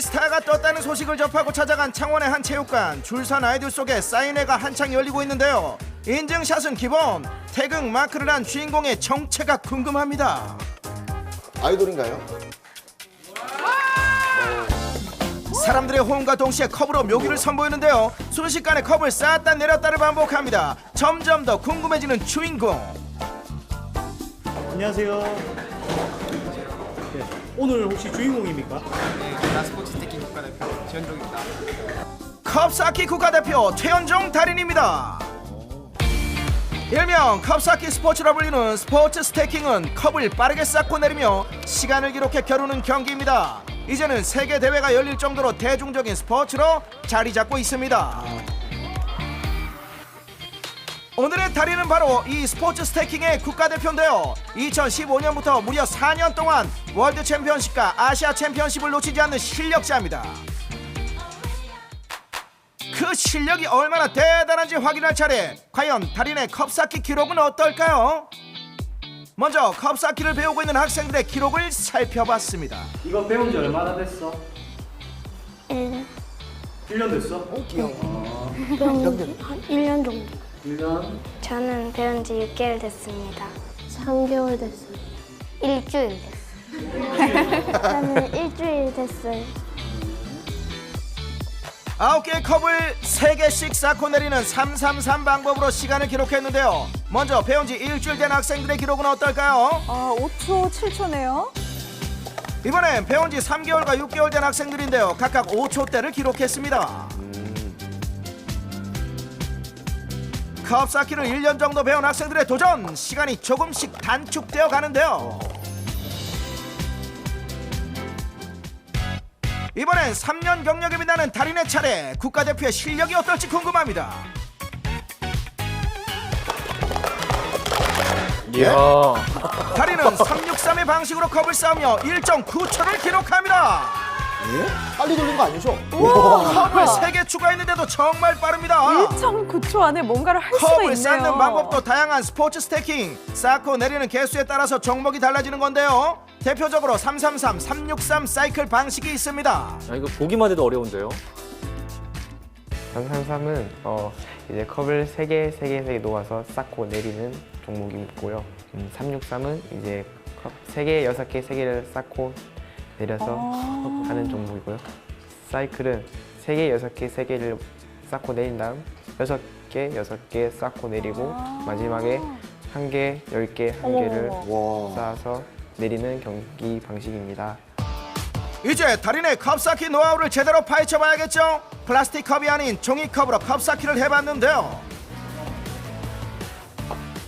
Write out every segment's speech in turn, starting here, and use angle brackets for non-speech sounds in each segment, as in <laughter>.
스타가 떴다는 소식을 접하고 찾아간 창원의 한 체육관 줄선 아이들 속에 사인회가 한창 열리고 있는데요. 인증샷은 기본 태극 마크를 한 주인공의 정체가 궁금합니다. 아이돌인가요? 사람들의 호응과 동시에 컵으로 묘기를 선보이는데요. 순식간에 컵을 쌓았다 내렸다를 반복합니다. 점점 더 궁금해지는 주인공. 안녕하세요. 네, 오늘 혹시 주인공입니까? 나 스포츠 스태킹 국가대표 지현종입니다. 컵 쌓기 국가대표 최현종 달인입니다. 일명 컵 쌓기 스포츠라 불리는 스포츠 스태킹은 컵을 빠르게 쌓고 내리며 시간을 기록해 겨루는 경기입니다. 이제는 세계 대회가 열릴 정도로 대중적인 스포츠로 자리 잡고 있습니다. 오늘의 달인은 바로 이 스포츠 스태킹의 국가대표인데요. 2015년부터 무려 4년 동안 월드 챔피언십과 아시아 챔피언십을 놓치지 않는 실력자입니다. 그 실력이 얼마나 대단한지 확인할 차례 과연 달인의 컵쌓기 기록은 어떨까요? 먼저 컵쌓기를 배우고 있는 학생들의 기록을 살펴봤습니다 이거 배운 지 얼마나 됐어? 1년. 1년 됐어? 병, 한 1년 정도. 1년? 저는 배운 지 6개월 됐습니다. 3개월 됐어요. 일주일 됐어요. 저는 일주일 됐어요. 아홉 개의 컵을 세 개씩 쌓고 내리는 333 방법으로 시간을 기록했는데요 먼저 배운 지 일주일 된 학생들의 기록은 어떨까요? 아, 5초, 7초네요. 이번엔 배운 지 3개월과 6개월 된 학생들인데요. 각각 5초대를 기록했습니다. 컵 쌓기를 1년 정도 배운 학생들의 도전. 시간이 조금씩 단축되어 가는데요. 이번엔 3년 경력이 빛나는 달인의 차례. 국가대표의 실력이 어떨지 궁금합니다 <laughs> 달인은 363의 방식으로 컵을 쌓으며 1.9초를 기록합니다 예? 빨리 돌린 거 아니죠? 컵을 3개 추가했는데도 정말 빠릅니다 1.9초 안에 뭔가를 할 수가 컵을 있네요. 쌓는 방법도 다양한 스포츠 스태킹 쌓고 내리는 개수에 따라서 종목이 달라지는 건데요 대표적으로 333, 363 사이클 방식이 있습니다 아, 이거 보기만 해도 어려운데요. 333은 어, 이제 컵을 3개, 3개, 3개 놓아서 쌓고 내리는 종목이 있고요. 음, 363은 이제 컵 3개, 6개, 3개를 쌓고 내려서 하는 종목이고요. 사이클은 3개, 6개, 3개를 쌓고 내린 다음 6개, 6개 쌓고 내리고 마지막에 1개, 10개, 1개를 와. 쌓아서 내리는 경기 방식입니다. 이제 달인의 컵 쌓기 노하우를 제대로 파헤쳐 봐야겠죠 플라스틱 컵이 아닌 종이컵으로 컵 쌓기를 해봤는데요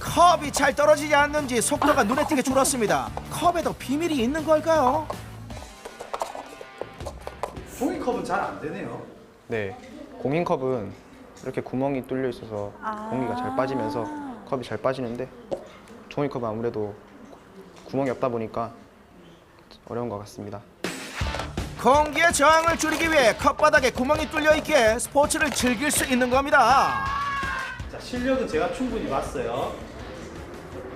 컵이 잘 떨어지지 않는지 속도가 눈에 띄게 줄었습니다 컵에도 비밀이 있는 걸까요? 종이컵은 잘 안 되네요. 네, 공인컵은 이렇게 구멍이 뚫려 있어서 공기가 잘 빠지면서 컵이 잘 빠지는데 종이컵은 아무래도 구멍이 없다 보니까 어려운 것 같습니다. 공기의 저항을 줄이기 위해 컵바닥에 구멍이 뚫려 있기에 스포츠를 즐길 수 있는 겁니다. 자, 실력은 제가 충분히 봤어요.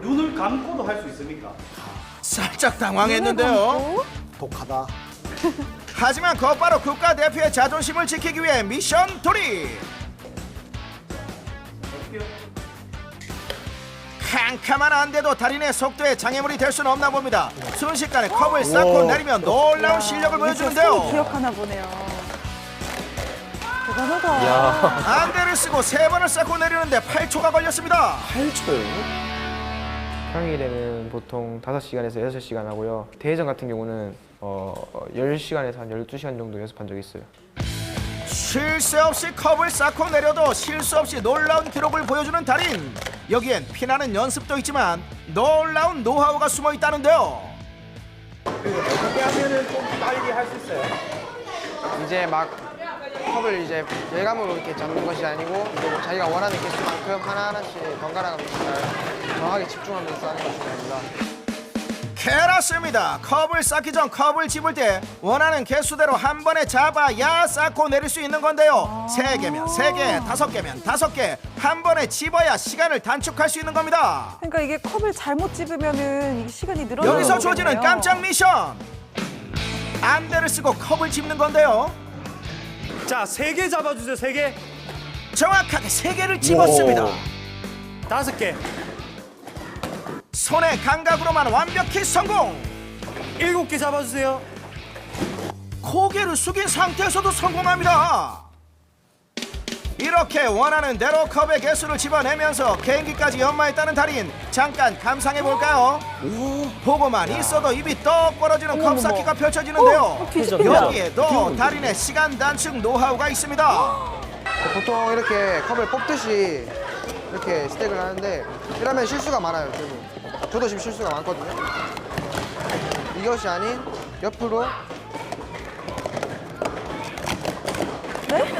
눈을 감고도 할 수 있습니까? 살짝 당황했는데요. 독하다. <laughs> 하지만 곧바로 국가대표의 자존심을 지키기 위해 미션 돌입. 캄캄한 안돼도 달인의 속도에 장애물이 될 수는 없나 봅니다. 순식간에 컵을 쌓고 내리면 놀라운 실력을 보여주는데요. 기억하나 보네요. 대단하다. 안대를 쓰고 세 번을 쌓고 내리는데 8초가 걸렸습니다. 8초요? 평일에는 보통 5시간에서 6시간 하고요. 대회전 같은 경우는 어, 10시간에서 한 12시간 정도 연습한 적이 있어요. 쉴새 없이 컵을 쌓고 내려도 실수 없이 놀라운 기록을 보여주는 달인. 여기엔 피나는 연습도 있지만 놀라운 노하우가 숨어 있다는데요. 어떻게 하면은 좀 빨리 할 수 있어요? 이제 막 컵을 이제 예감으로 이렇게 잡는 것이 아니고 이제 뭐 자기가 원하는 개수만큼 하나하나씩 번갈아가면서 잘 정확하게 집중하면서 하는 것이 중요합니다. 캐라스입니다. 컵을 쌓기 전 컵을 집을 때 원하는 개수대로 한 번에 잡아야 쌓고 내릴 수 있는 건데요. 세 개면 세 개, 다섯 개면 다섯 개, 한 번에 집어야 시간을 단축할 수 있는 겁니다. 그러니까 이게 컵을 잘못 집으면은 이 시간이 늘어나는 여기서 주어지는. 깜짝 미션. 안대를 쓰고 컵을 집는 건데요. 자, 세 개 잡아주세요. 세 개. 정확하게 세 개를 집었습니다. 다섯 개. 손의 감각으로만 완벽히 성공. 일곱 개 잡아주세요. 고개를 숙인 상태에서도 성공합니다. 이렇게 원하는 대로 컵의 개수를 집어내면서 개인기까지 연마했다는 달인 잠깐 감상해 볼까요? 보고만 있어도 입이 떡 벌어지는 컵 쌓기가 펼쳐지는데요. 어, 뒤집힌다. 여기에도 달인의 시간 단축 노하우가 있습니다. 보통 이렇게 컵을 뽑듯이 이렇게 스택을 하는데 이러면 실수가 많아요. 저도 저도 지금 실수가 많거든요. 이것이 아닌 옆으로 네?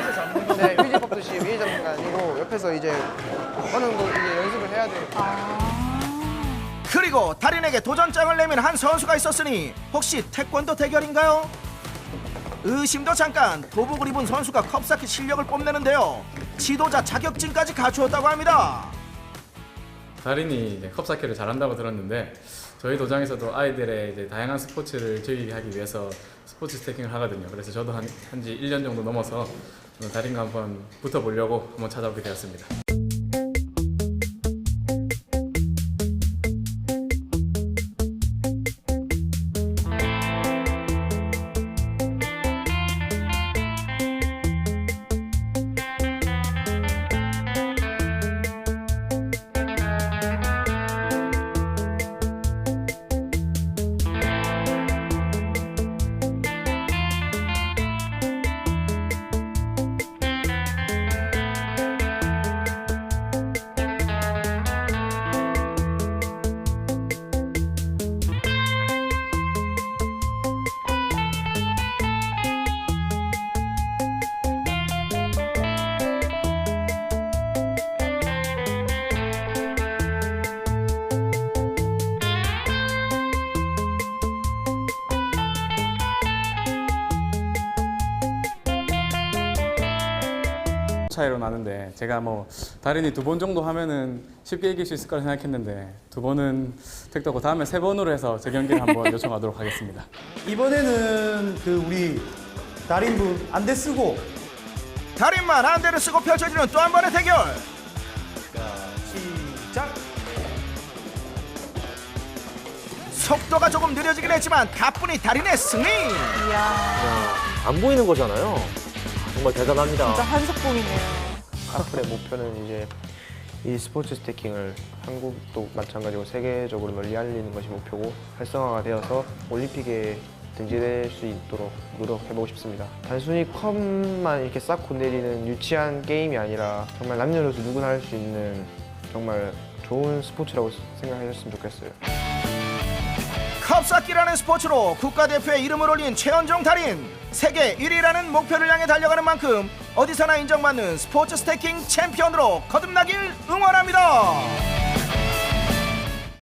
네, 휴지 뽑듯이 위에 잡는 게 아니고 옆에서 이제 어느 정도 이제 연습을 해야 돼요. 그리고 달인에게 도전장을 내민 한 선수가 있었으니 혹시 태권도 대결인가요? 의심도 잠깐 도복을 입은 선수가 컵 쌓기 실력을 뽐내는데요. 지도자 자격증까지 갖추었다고 합니다. 달인이 이제 컵사키를 잘한다고 들었는데 저희 도장에서도 아이들의 이제 다양한 스포츠를 즐기게 하기 위해서 스포츠 스태킹을 하거든요. 그래서 저도 한, 한지 1년 정도 넘어서 달인과 한번 붙어보려고 한번 찾아오게 되었습니다. 차이로 나는데 제가 뭐 달인이 두 번 정도 하면은 쉽게 이길 수 있을 거라 생각했는데 두 번은 택도고 다음에 세 번으로 해서 재경기를 한번 <laughs> 요청하도록 하겠습니다. 이번에는 그 우리 달인분 안대 쓰고 달인만 안대를 쓰고 펼쳐지는 또 한 번의 대결. 시작. 속도가 조금 느려지긴 했지만 가뿐히 달인의 승리. 안 보이는 거잖아요. 정말 대단합니다. 진짜 한석봉이네요. 앞으로의 목표는 이제 이 스포츠 스태킹을 한국도 마찬가지고 세계적으로 널리 알리는 것이 목표고 활성화가 되어서 올림픽에 등재될 수 있도록 노력해보고 싶습니다. 단순히 컵만 이렇게 쌓고 내리는 유치한 게임이 아니라 정말 남녀노소 누구나 할 수 있는 정말 좋은 스포츠라고 생각하셨으면 좋겠어요. 컵쌓기라는 스포츠로 국가대표의 이름을 올린 최현종 달인 세계 1위라는 목표를 향해 달려가는 만큼 어디서나 인정받는 스포츠 스태킹 챔피언으로 거듭나길 응원합니다.